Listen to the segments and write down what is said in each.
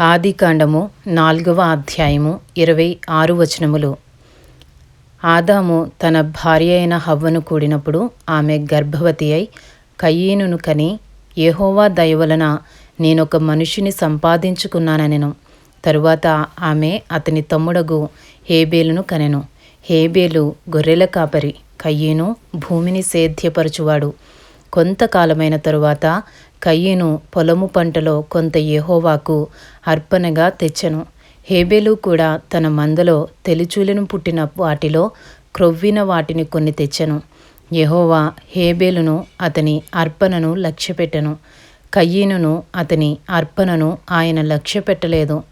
ఆదికాండము నాలుగవ అధ్యాయము ఇరవై ఆరు వచనములు. ఆదాము తన భార్య అయిన హవ్వను కూడినప్పుడు ఆమె గర్భవతి అయి కయ్యీనును కని ఏహోవా దయ వలన నేనొక మనిషిని సంపాదించుకున్నానెను తరువాత ఆమె అతని తమ్ముడగు హేబేలును కనెను. హేబేలు గొర్రెల కాపరి కయ్యీను భూమిని సేద్యపరచువాడు. కొంతకాలమైన తరువాత కయ్యను పొలము పంటలో కొంత యెహోవాకు అర్పణగా తెచ్చెను. హేబేలు కూడా తన మందలో తెలిచూలను పుట్టిన వాటిలో క్రొవ్విన వాటిని కొన్ని తెచ్చెను. యహోవా హేబేలును అతని అర్పణను లక్ష్యపెట్టెను. కయ్యీనును అతని అర్పణను ఆయన లక్ష్యపెట్టలేదు.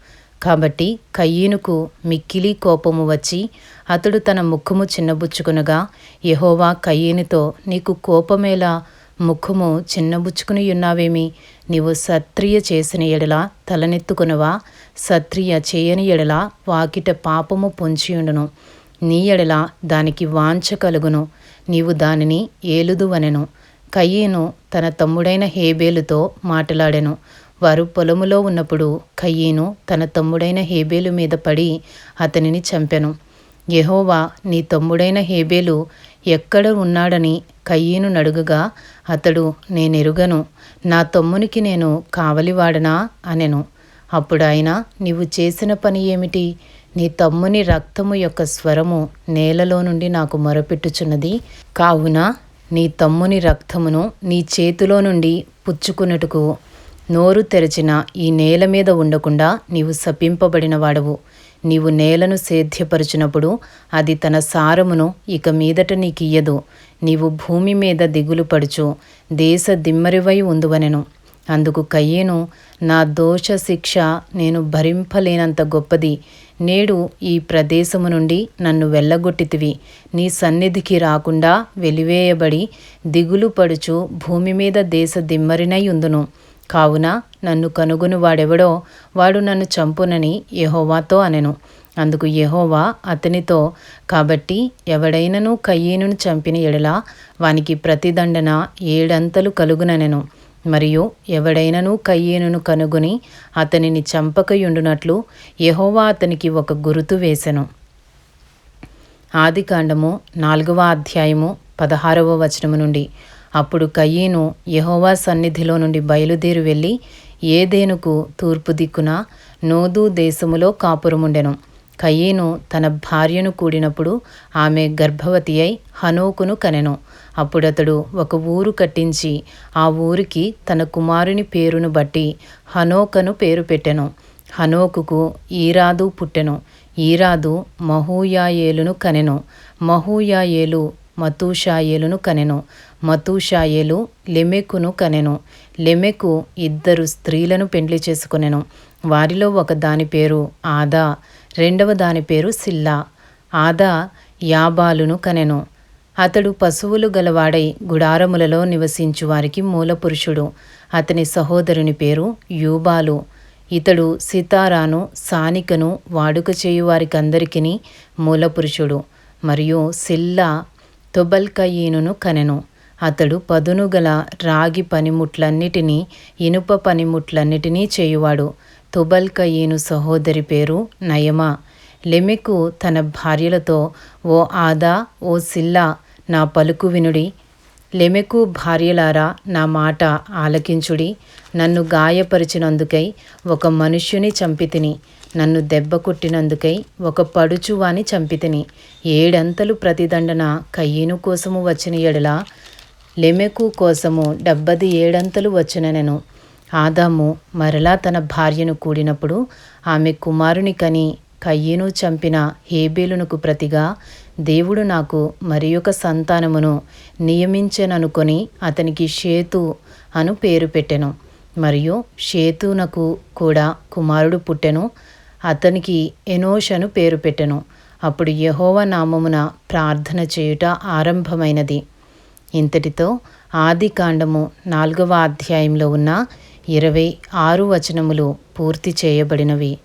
కాబట్టి కయ్యీనుకు మిక్కిలి కోపము వచ్చి అతడు తన ముఖము చిన్నబుచ్చుకునగా యహోవా కయ్యీనుతో నీకు కోపమేలా ముఖము చిన్నబుచ్చుకుని ఉన్నావేమి నీవు సత్రియ చేసిన ఎడల తలనెత్తుకునవా? సత్రియ చేయని ఎడల వాకిట పాపము పొంచియుండును. నీ ఎడల దానికి వాంఛ కలుగును. నీవు దానిని ఏలుదువనెను. కయ్యేను తన తమ్ముడైన హేబేలుతో మాట్లాడెను. వారు పొలములో ఉన్నప్పుడు కయ్యేను తన తమ్ముడైన హేబేలు మీద పడి అతనిని చంపెను. యహోవా నీ తమ్ముడైన హేబేలు ఎక్కడ ఉన్నాడని కయ్యీను నడుగగా అతడు నేనెరుగను. నా తమ్మునికి నేను కావలివాడనా? అనెను. అప్పుడాయన నీవు చేసిన పని ఏమిటి? నీ తమ్ముని రక్తము యొక్క స్వరము నేలలో నుండి నాకు మొరపెట్టుచున్నది. కావున నీ తమ్ముని రక్తమును నీ చేతిలో నుండి పుచ్చుకున్నట్టుకు నోరు తెరచిన ఈ నేల మీద ఉండకుండా నీవు శపింపబడిన వాడవు నీవు నేలను సేధ్యపరచినప్పుడు అది తన సారమును ఇక మీదట నీకియ్యదు. నీవు భూమి మీద దిగులు పడుచు దేశ దిమ్మరివై ఉందువనెను. అందుకు కయ్యేను నా దోష శిక్ష నేను భరింపలేనంత గొప్పది. నేడు ఈ ప్రదేశము నుండి నన్ను వెళ్ళగొట్టితివి. నీ సన్నిధికి రాకుండా వెలివేయబడి దిగులు పడుచు భూమి మీద దేశ దిమ్మరినై ఉందును. కావున నన్ను కనుగొను వాడెవడో వాడు నన్ను చంపునని యహోవాతో అనెను. అందుకు యహోవా అతనితో కాబట్టి ఎవడైనను కయ్యేనును చంపిన ఎడల వానికి ప్రతిదండన ఏడంతలు కలుగుననెను. మరియు ఎవడైనను కయ్యేనును కనుగొని అతనిని చంపకయుండునట్లు యహోవా అతనికి ఒక గురుతు వేసెను. ఆదికాండము నాలుగవ అధ్యాయము పదహారవ వచనము నుండి. అప్పుడు కయ్యీను యహోవా సన్నిధిలో నుండి బయలుదేరి వెళ్ళి ఏదేనుకు తూర్పు దిక్కున నోదు దేశములో కాపురముండెను. కయ్యీను తన భార్యను కూడినప్పుడు ఆమె గర్భవతి అయి హనోకును కనెను. అప్పుడతడు ఒక ఊరు కట్టించి ఆ ఊరికి తన కుమారుని పేరును బట్టి హనోకను పేరు పెట్టెను. హనోకుకు ఈరాదు పుట్టెను. ఈరాదు మహూయాయేలును కనెను. మహూయాయేలు మతూషాయేలును కనెను. మతూషాయేలు లెమెకును కనెను. లెమెకు ఇద్దరు స్త్రీలను పెండ్లి చేసుకొనెను. వారిలో ఒక దాని పేరు ఆదా రెండవ దాని పేరు సిల్లా. ఆదా యాబాలును కనెను. అతడు పశువులు గలవాడై గుడారములలో నివసించు వారికి మూలపురుషుడు. అతని సహోదరుని పేరు యూబాలు. ఇతడు సితారాను సానికను వాడుక చేయువారికందరికీ మూలపురుషుడు. మరియు సిల్లా తుబల్కయీనును కనెను. అతడు పదునుగల రాగి పనిముట్లన్నిటినీ ఇనుప పనిముట్లన్నిటినీ చేయువాడు. తుబల్కయీను సహోదరి పేరు నయమా. లెమెకు తన భార్యలతో ఓ ఆదా ఓ సిల్లా నా పలుకు వినుడి. లెమెకు భార్యలారా నా మాట ఆలకించుడి. నన్ను గాయపరిచినందుకై ఒక మనుష్యుని చంపితిని. నన్ను దెబ్బ కొట్టినందుకై ఒక పడుచువాని చంపితిని. ఏడంతలు ప్రతిదండన కయ్యను కోసము వచ్చిన ఎడల లెమెకు కోసము డెబ్బది ఏడంతలు వచ్చిననెను. ఆదాము మరలా తన భార్యను కూడినప్పుడు ఆమె కుమారుని కని కయ్యను చంపిన హేబేలునకు ప్రతిగా దేవుడు నాకు మరి ఒక సంతానమును నియమించెననుకొని అతనికి షేతు అను పేరు పెట్టెను. మరియు షేతునకు కూడా కుమారుడు పుట్టెను. అతనికి ఎనోషను పేరు పెట్టెను. అప్పుడు యహోవ నామమున ప్రార్థన చేయుట ఆరంభమైనది. ఇంతటితో ఆది కాండము నాలుగవ అధ్యాయంలో ఉన్న ఇరవై ఆరు వచనములు పూర్తి చేయబడినవి.